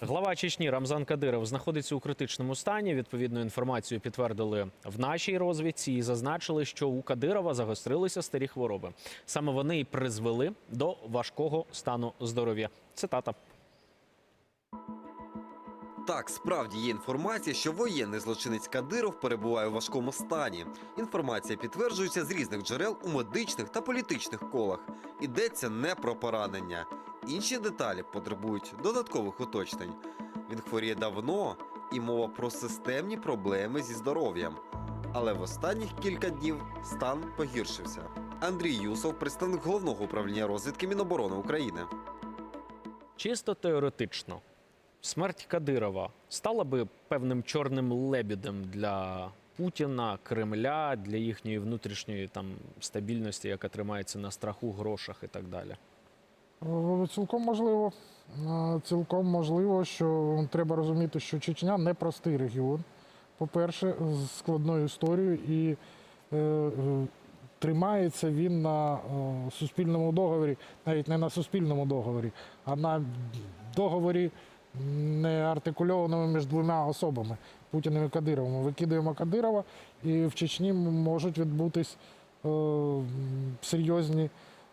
Глава Чечні Рамзан Кадиров знаходиться у критичному стані. Відповідну інформацію підтвердили в нашій розвідці і зазначили, що у Кадирова загострилися старі хвороби. Саме вони й призвели до важкого стану здоров'я. Цитата. Так, справді є інформація, що воєнний злочинець Кадиров перебуває у важкому стані. Інформація підтверджується з різних джерел у медичних та політичних колах. Йдеться не про поранення. Інші деталі потребують додаткових уточнень. Він хворіє давно, і мова про системні проблеми зі здоров'ям. Але в останніх кілька днів стан погіршився. Андрій Юсов, представник головного управління розвідки Міноборони України. Чисто теоретично, смерть Кадирова стала би певним чорним лебідем для Путіна, Кремля, для їхньої внутрішньої там стабільності, яка тримається на страху, грошах і так далі. Е, Цілком можливо. Е, Цілком можливо, що треба розуміти, що Чечня не простий регіон. По-перше, з складною історією, і е, е, тримається він на суспільному договорі, навіть не на суспільному договорі, а на договорі не артикульованому між двома особами Путіним і Кадировим. Викидаємо Кадирова, і в Чечні можуть відбутись е, серйозні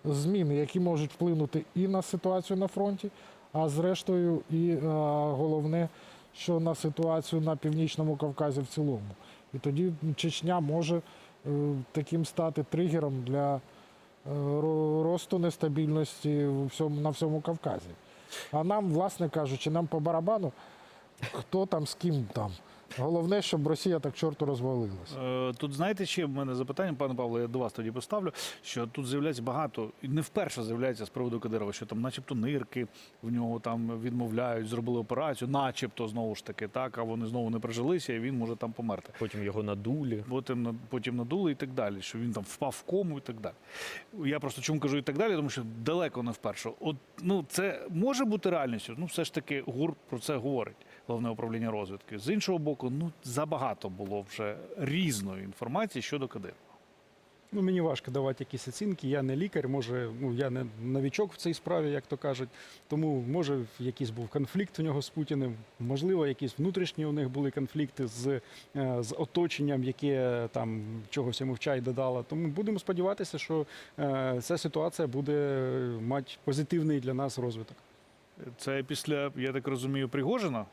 зміни, які можуть вплинути і на ситуацію на фронті, а зрештою, і е, головне, що на ситуацію на північному Кавказі в цілому. І тоді Чечня може е, таким стати тригером для е, росту нестабільності на всьому Кавказі. А нам, власне кажучи, нам по барабану, хто там з ким там. Головне, щоб Росія так чорту розвалилася. Е, Тут знаєте, ще в мене запитання, пане Павло, я до вас тоді поставлю. Що тут з'являється багато, і не вперше з'являється з приводу Кадирова, що там, начебто, нирки в нього там відмовляють, зробили операцію, начебто знову ж таки, так, а вони знову не прижилися, і він може там померти. Потім його надулі. Потім, на- потім надули і так далі, що він там впав в кому і так далі. Я просто чому кажу і так далі, тому що далеко не вперше. От ну це може бути реальністю. Ну, все ж таки, ГУР про це говорить, головне управління розвідки. З іншого боку, ну забагато було вже різної інформації щодо Кадирова. Ну, мені важко давати якісь оцінки. Я не лікар, може, ну я не новічок в цій справі, як то кажуть. Тому може якийсь був конфлікт у нього з Путіним, можливо, якісь внутрішні у них були конфлікти з, е, з оточенням, яке там чогось йому в чай додало. Тому будемо сподіватися, що е, ця ситуація буде мати позитивний для нас розвиток. Це після, я так розумію, Пригожина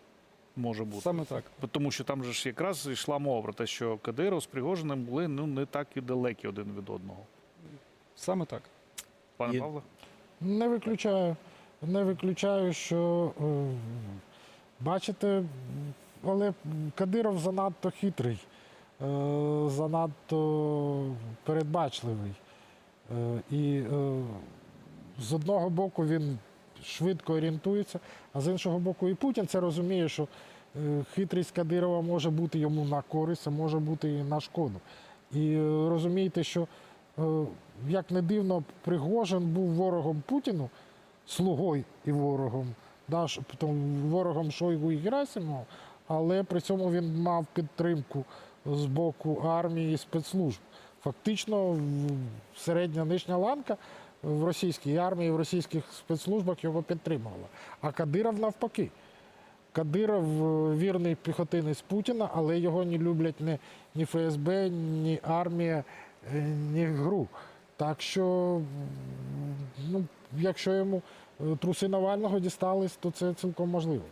може бути. Саме так. Тому що там же ж якраз йшла мова про те, що Кадиров з Пригожиним були ну не так і далекі один від одного. Саме так. Пане І- Павло? Не виключаю. Не виключаю, що е, бачите, але Кадиров занадто хитрий, е, занадто передбачливий. Е, і е, з одного боку він швидко орієнтується, а з іншого боку, і Путін це розуміє, що е, хитрість Кадирова може бути йому на користь, а може бути і на шкоду. І е, розумієте, що е, як не дивно, Пригожин був ворогом Путіну, слугою і ворогом, да, ворогом Шойгу і Герасимова, але при цьому він мав підтримку з боку армії і спецслужб. Фактично, середня нижня ланка в російській армії, в російських спецслужбах його підтримувала. А Кадиров навпаки. Кадиров е, вірний піхотинець Путіна, але його не люблять ні, ні ФСБ, ні армія, е, ні ГРУ. Так що, ну, якщо йому е, труси Навального дістались, то це цілком можливо.